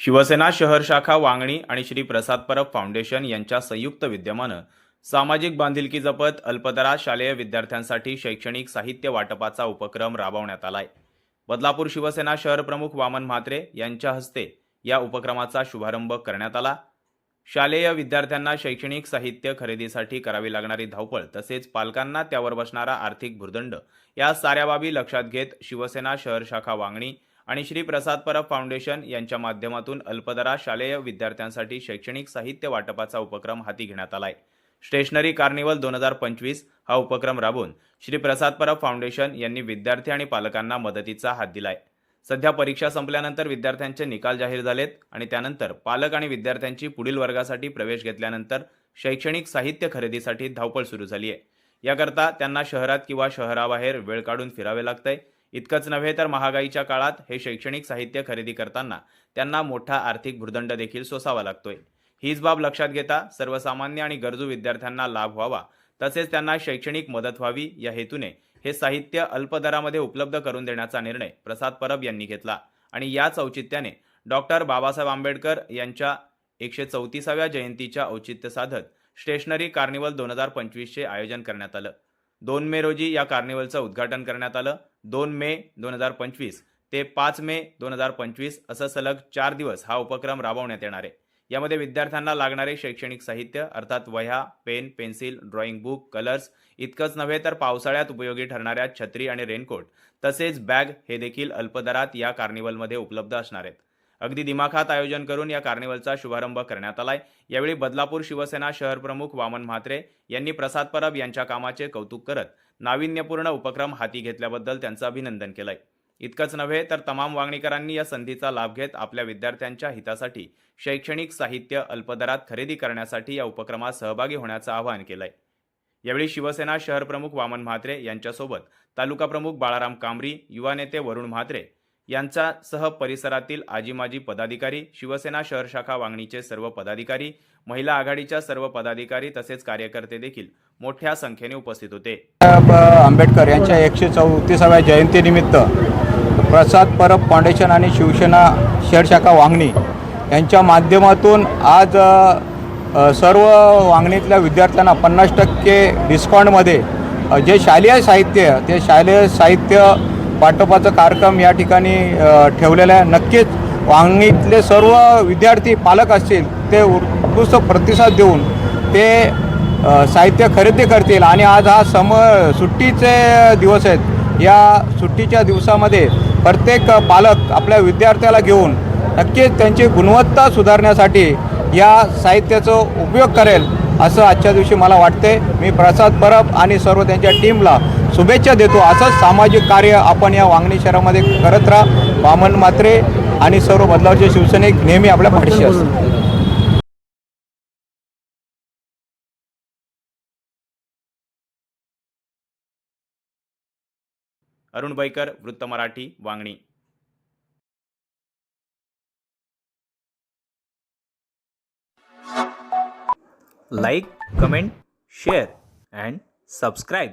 शिवसेना शहर शाखा वांगणी आणि श्री प्रसाद परब फाउंडेशन यांच्या संयुक्त विद्यमानं सामाजिक बांधिलकी जपत अल्पदरात शालेय विद्यार्थ्यांसाठी शैक्षणिक साहित्य वाटपाचा उपक्रम राबवण्यात आलाय. बदलापूर शिवसेना शहर प्रमुख वामन म्हात्रे यांच्या हस्ते या उपक्रमाचा शुभारंभ करण्यात आला. शालेय विद्यार्थ्यांना शैक्षणिक साहित्य खरेदीसाठी करावी लागणारी धावपळ तसेच पालकांना त्यावर बसणारा आर्थिक भुर्दंड या साऱ्या बाबी लक्षात घेत शिवसेना शहर शाखा वांगणी आणि श्री प्रसाद परब फाउंडेशन यांच्या माध्यमातून अल्पदरा शालेय विद्यार्थ्यांसाठी शैक्षणिक साहित्य वाटपाचा उपक्रम हाती घेण्यात आलाय. स्टेशनरी कार्निवल दोन हजार पंचवीस हा उपक्रम राबवून श्री प्रसाद परब फाउंडेशन यांनी विद्यार्थी आणि पालकांना मदतीचा हात दिलाय. सध्या परीक्षा संपल्यानंतर विद्यार्थ्यांचे निकाल जाहीर झालेत आणि त्यानंतर पालक आणि विद्यार्थ्यांची पुढील वर्गासाठी प्रवेश घेतल्यानंतर शैक्षणिक साहित्य खरेदीसाठी धावपळ सुरू झाली आहे याकरता त्यांना शहरात किंवा शहराबाहेर वेळ काढून फिरावे लागतंय. इतकंच नव्हे तर महागाईच्या काळात हे शैक्षणिक साहित्य खरेदी करताना त्यांना मोठा आर्थिक भूर्दंड देखील सोसावा लागतोय. हीच बाब लक्षात घेता सर्वसामान्य आणि गरजू विद्यार्थ्यांना लाभ व्हावा तसेच त्यांना शैक्षणिक मदत व्हावी या हेतूने हे साहित्य अल्प दरामध्ये उपलब्ध करून देण्याचा निर्णय प्रसाद परब यांनी घेतला. आणि याच औचित्याने डॉक्टर बाबासाहेब आंबेडकर यांच्या एकशे चौतीसाव्या जयंतीच्या औचित्य साधत स्टेशनरी कार्निवल दोन हजार पंचवीसचे आयोजन करण्यात आलं. दोन मे रोजी या कार्निवलचं उद्घाटन करण्यात आलं. दोन मे दोन हजार पंचवीस ते पाच मे दोन हजार पंचवीस असं सलग चार दिवस हा उपक्रम राबवण्यात येणार आहे. यामध्ये विद्यार्थ्यांना लागणारे शैक्षणिक साहित्य अर्थात वह्या pen pencil drawing book colours इतकंच नव्हे तर पावसाळ्यात उपयोगी ठरणाऱ्या छत्री आणि रेनकोट तसेच बॅग हे देखील अल्पदरात या कार्निवलमध्ये उपलब्ध असणार आहेत. अगदी दिमाखात आयोजन करून या कार्निवलचा शुभारंभ करण्यात आलाय. यावेळी बदलापूर शिवसेना शहर प्रमुख वामन म्हात्रे यांनी प्रसाद परब यांच्या कामाचे कौतुक करत नाविन्यपूर्ण उपक्रम हाती घेतल्याबद्दल त्यांचं अभिनंदन केलंय. इतकंच नव्हे तर तमाम वांगणीकरांनी या संधीचा लाभ घेत आपल्या विद्यार्थ्यांच्या हितासाठी शैक्षणिक साहित्य अल्पदरात खरेदी करण्यासाठी या उपक्रमात सहभागी होण्याचं आवाहन केलंय. यावेळी शिवसेना शहर प्रमुख वामन म्हात्रे यांच्यासोबत तालुका प्रमुख बाळाराम कांबरी युवा नेते वरुण म्हात्रे यांच्यासह परिसरातील आजी माजी पदाधिकारी शिवसेना शहर शाखा वांगणीचे सर्व पदाधिकारी महिला आघाडीच्या सर्व पदाधिकारी तसेच कार्यकर्ते देखील मोठ्या संख्येने उपस्थित होते. साहेब आंबेडकर यांच्या एकशे चौतीसाव्या जयंतीनिमित्त प्रसाद परब फाउंडेशन आणि शिवसेना शहर शाखा वांगणी यांच्या माध्यमातून आज सर्व वांगणीतल्या विद्यार्थ्यांना पन्नास टक्के डिस्काउंटमध्ये जे शालेय साहित्य ते शालेय साहित्य पाठोपाचं कार्यक्रम या ठिकाणी अ, ठेवलेला आहे. नक्कीच वांगणीतले सर्व विद्यार्थी पालक असतील ते उत्कृष्ट प्रतिसाद देऊन ते साहित्य खरेदी करतील. आणि आज हा सम सुट्टीचे दिवस आहेत. या सुट्टीच्या दिवसामध्ये प्रत्येक पालक आपल्या विद्यार्थ्याला घेऊन नक्कीच त्यांची गुणवत्ता सुधारण्यासाठी या साहित्याचा उपयोग करेल असं आजच्या दिवशी मला वाटते मी प्रसाद परब आणि सर्व त्यांच्या टीमला शुभेच्छा देतो. असंच सामाजिक कार्य आपण या वांगणी शहरामध्ये करत राहा. वामन मात्रे आणि सर्व बदलावचे शिवसैनिक नेहमी आपल्या पाठीशी असतात. अरुण बैकर वृत्त Marathi Vangani. Like comment share and subscribe